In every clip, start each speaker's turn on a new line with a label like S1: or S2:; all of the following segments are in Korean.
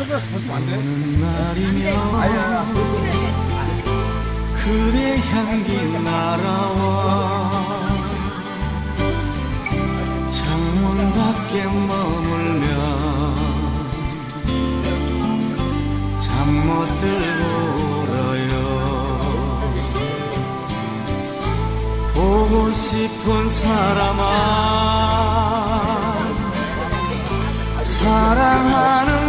S1: 선글라스 벗으면?
S2: 오는 날이면 그대 향기 날아와 창문 밖에 머물면 잠 못 들고 울어요 보고 싶은 사람아 사랑하는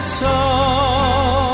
S2: 곳에서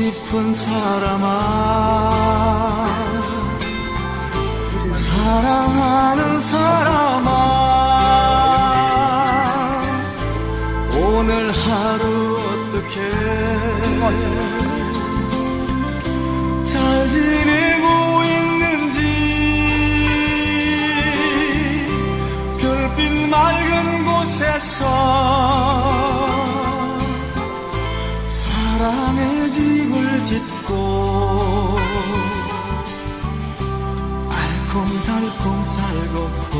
S2: 싶은 사람아 사랑하는 살고픈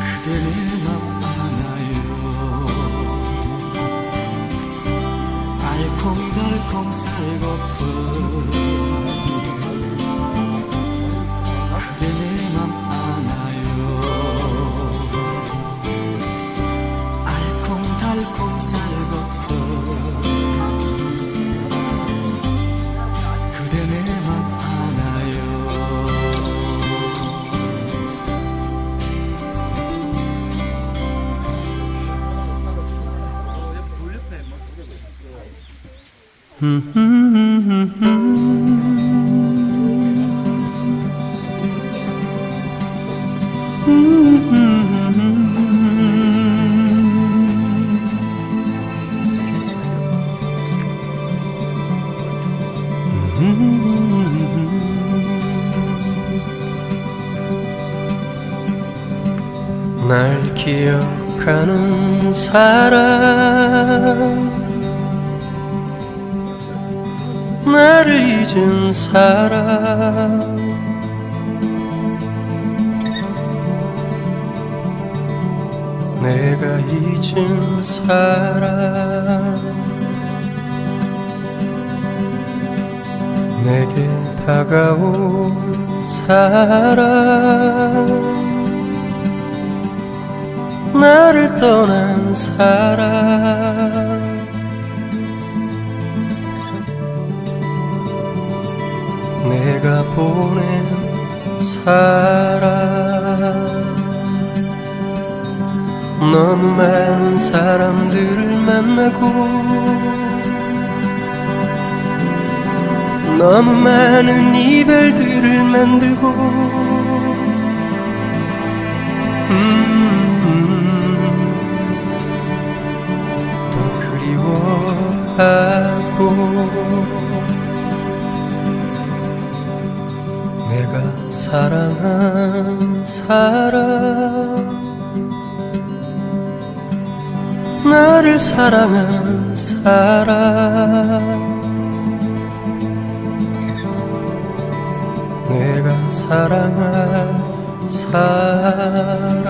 S2: 그대 내맘 안아요? 알콩달콩 살고픈
S3: 날 기억하는 사람 나를 잊은 사람. 내가 잊은 사람. 내게 다가온 사람. 나를 떠난 사람 내가 보낸 사랑. 너무 많은 사람들을 만나고 너무 많은 이별들을 만들고 음, 음, 음. 또 그리워하고 사랑한 사람. 나를 사랑한 사람. 내가 사랑한 사람.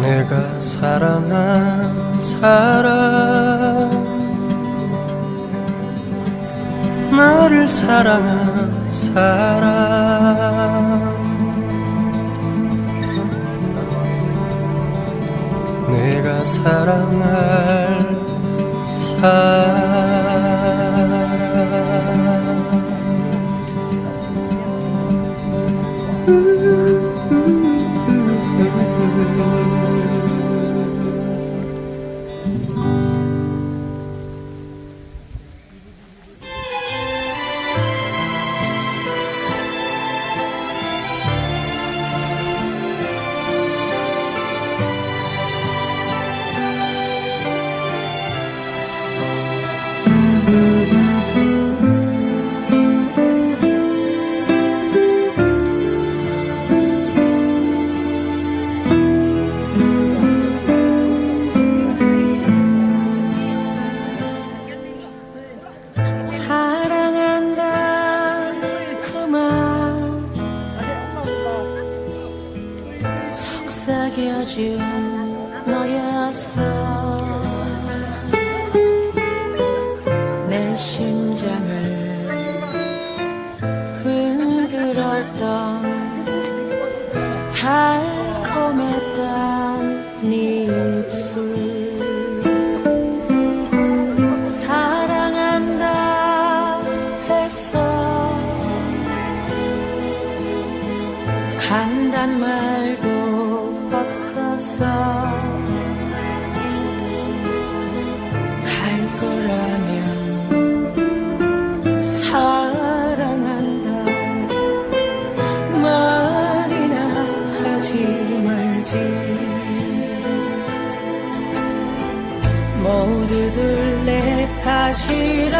S3: 내가 사랑한 사람 나를 사랑한 사람. 내가 사랑할 사람.
S4: 난 말도 없어서 갈 거라면 사랑한다. 말이나 하지 말지. 모두들 내 탓이라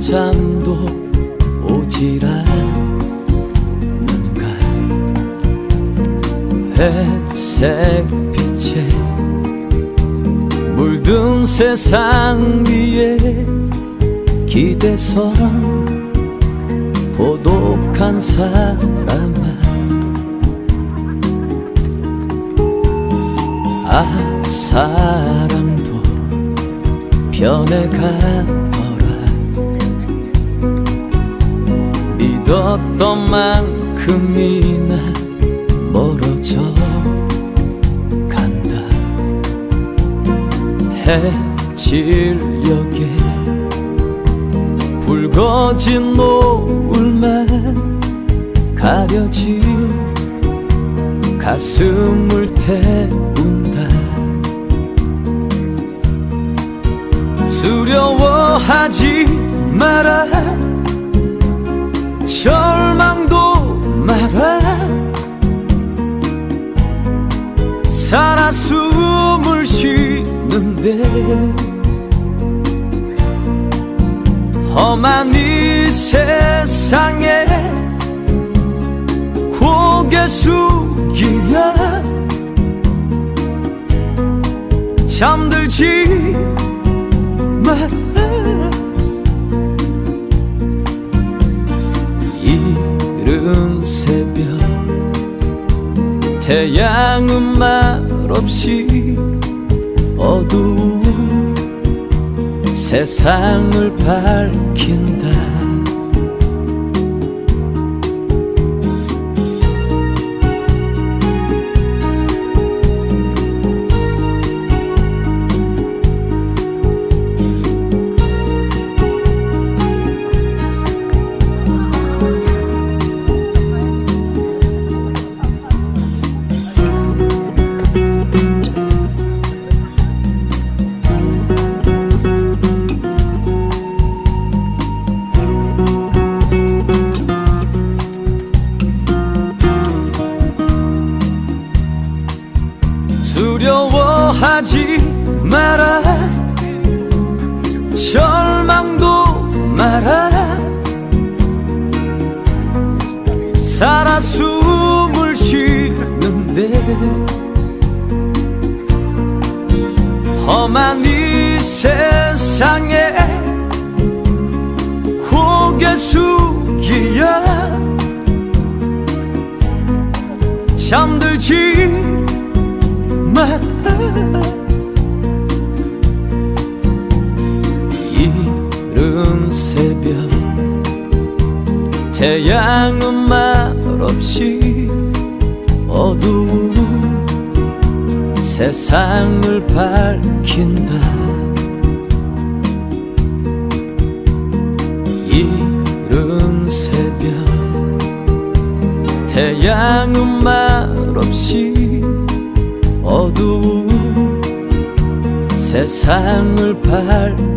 S5: 잠도 오질 않는가 회색 빛에 물든 세상 위에 기대서 고독한 사람아. 아 사랑도 변해가 믿었던 만큼이나 멀어져 간다. 해질녘에 붉어진 노을만 가려진 가슴을 태운다. 두려워하지 마라 절망도 마라 살아 숨을 쉬는데 험한 이 세상에 고개 숙이야. 잠들지 마 새벽 태양은 말없이 어두운 세상을 밝힌 살아 숨을 쉬는데 험한 이 세상에 고개 숙이야. 잠들지 마라 이른 새벽 태양은 말 없이 어두운 세상을 밝힌다. 이른 새벽 태양은 말없이 어두운 세상을 밝힌다.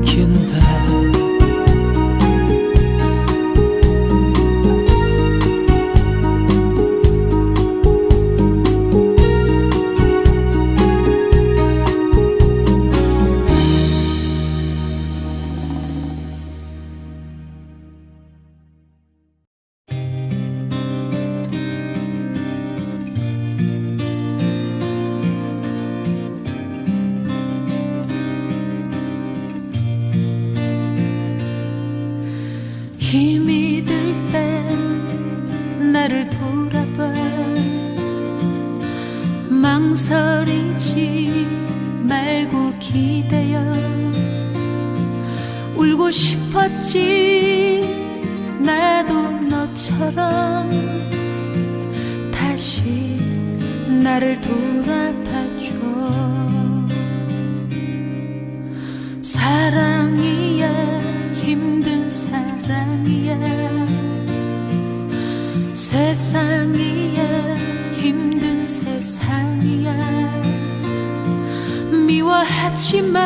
S6: 세상이야. 미워하지만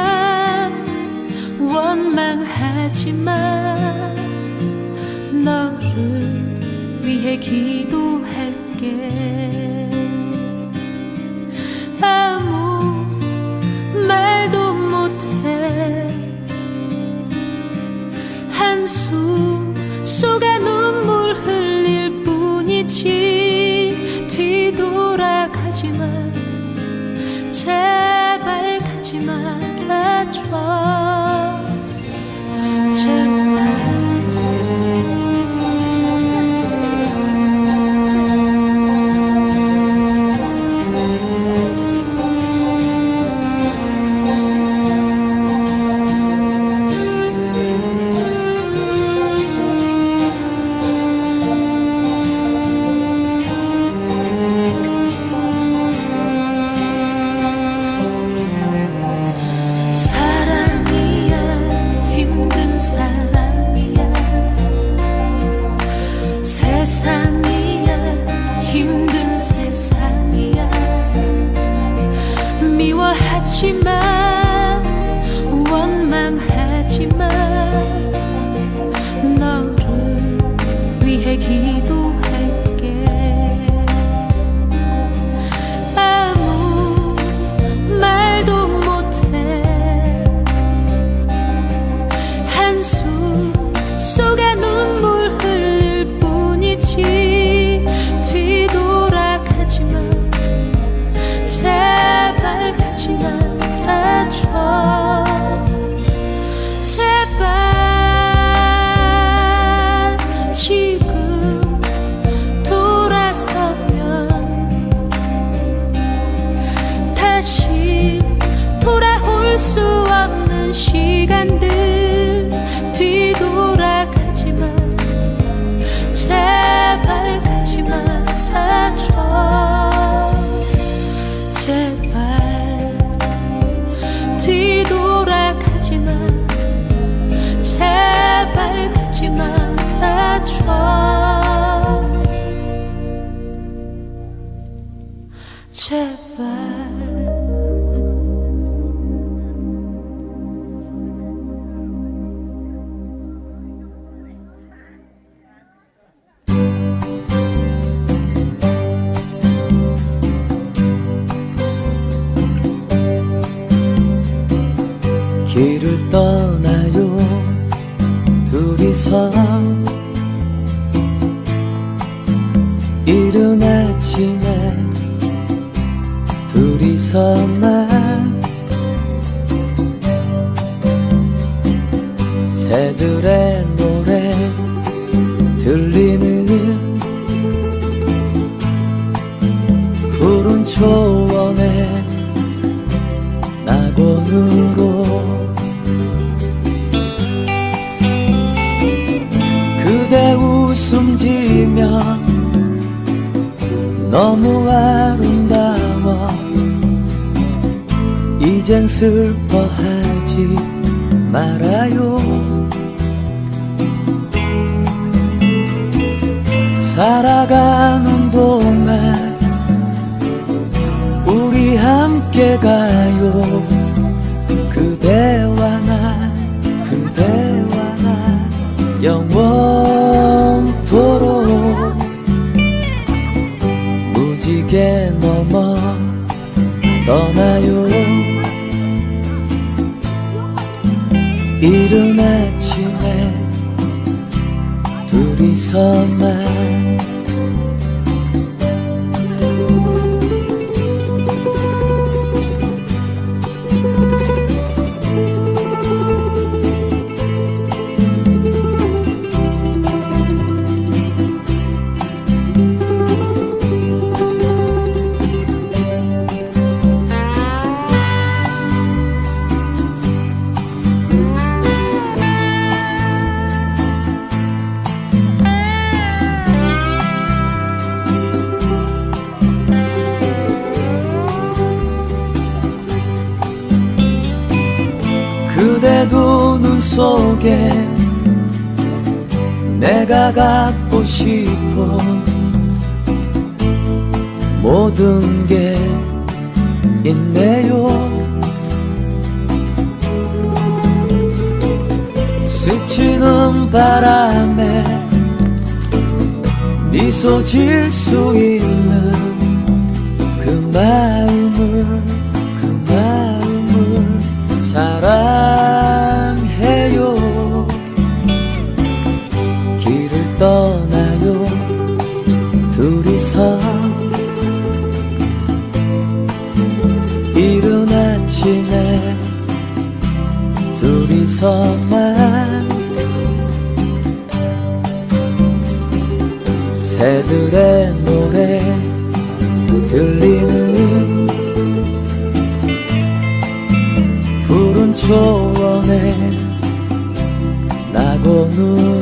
S6: 원망하지만 너를 위해 기도할게. flow. Tơ 숨지면
S5: 너무 아름다워. 이젠 슬퍼하지 말아요. 살아가는 동안 우리 함께 가요. 이른 아침에 둘이서만 속에 내가 갖고 싶어 모든 게 있네요. 스치는 바람에 미소 질 수 있는 그 마음을 서만 새들의 노래 들리는 푸른
S7: 초원에 나고 눈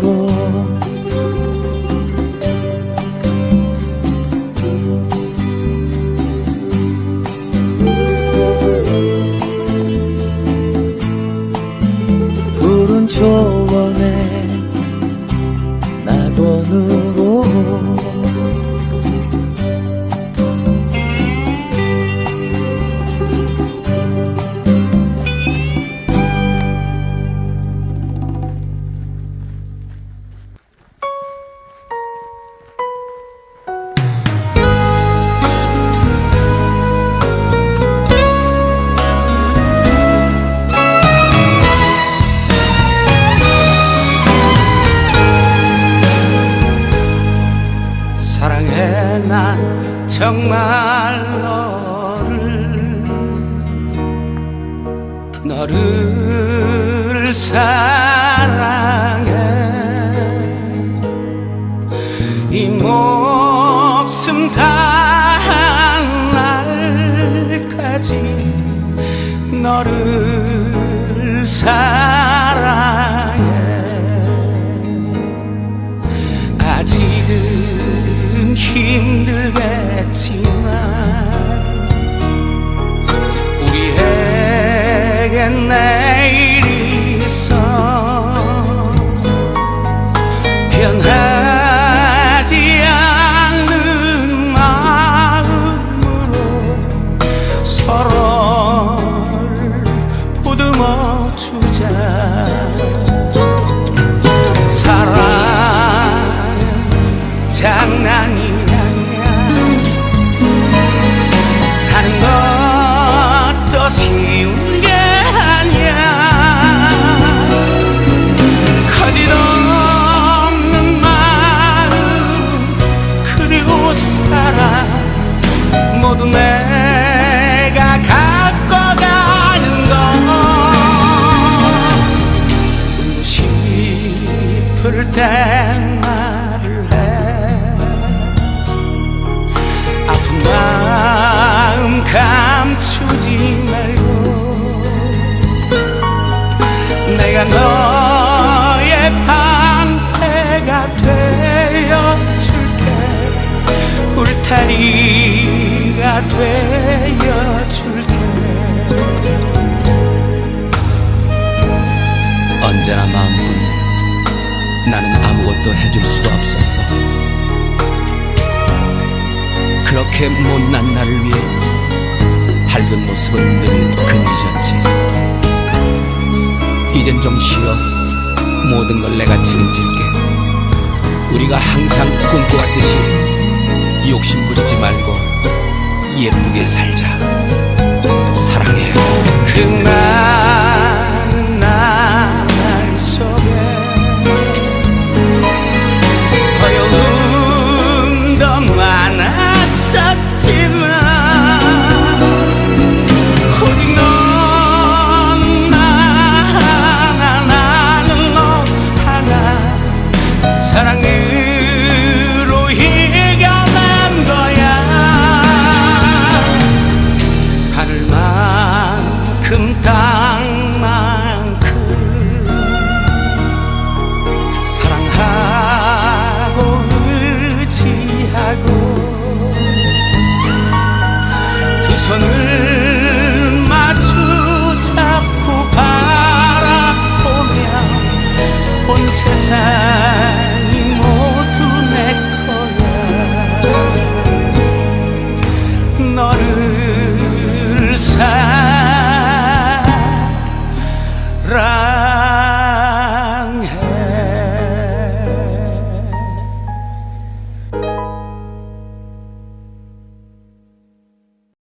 S7: 아무것도 해줄 수가 없었어. 그렇게 못난 나를 위해 밝은 모습은 늘 그늘이졌지. 이젠 좀 쉬어. 모든 걸 내가 책임질게. 우리가 항상 꿈꿔왔듯이 욕심 부리지 말고 예쁘게 살자. 사랑해. 그많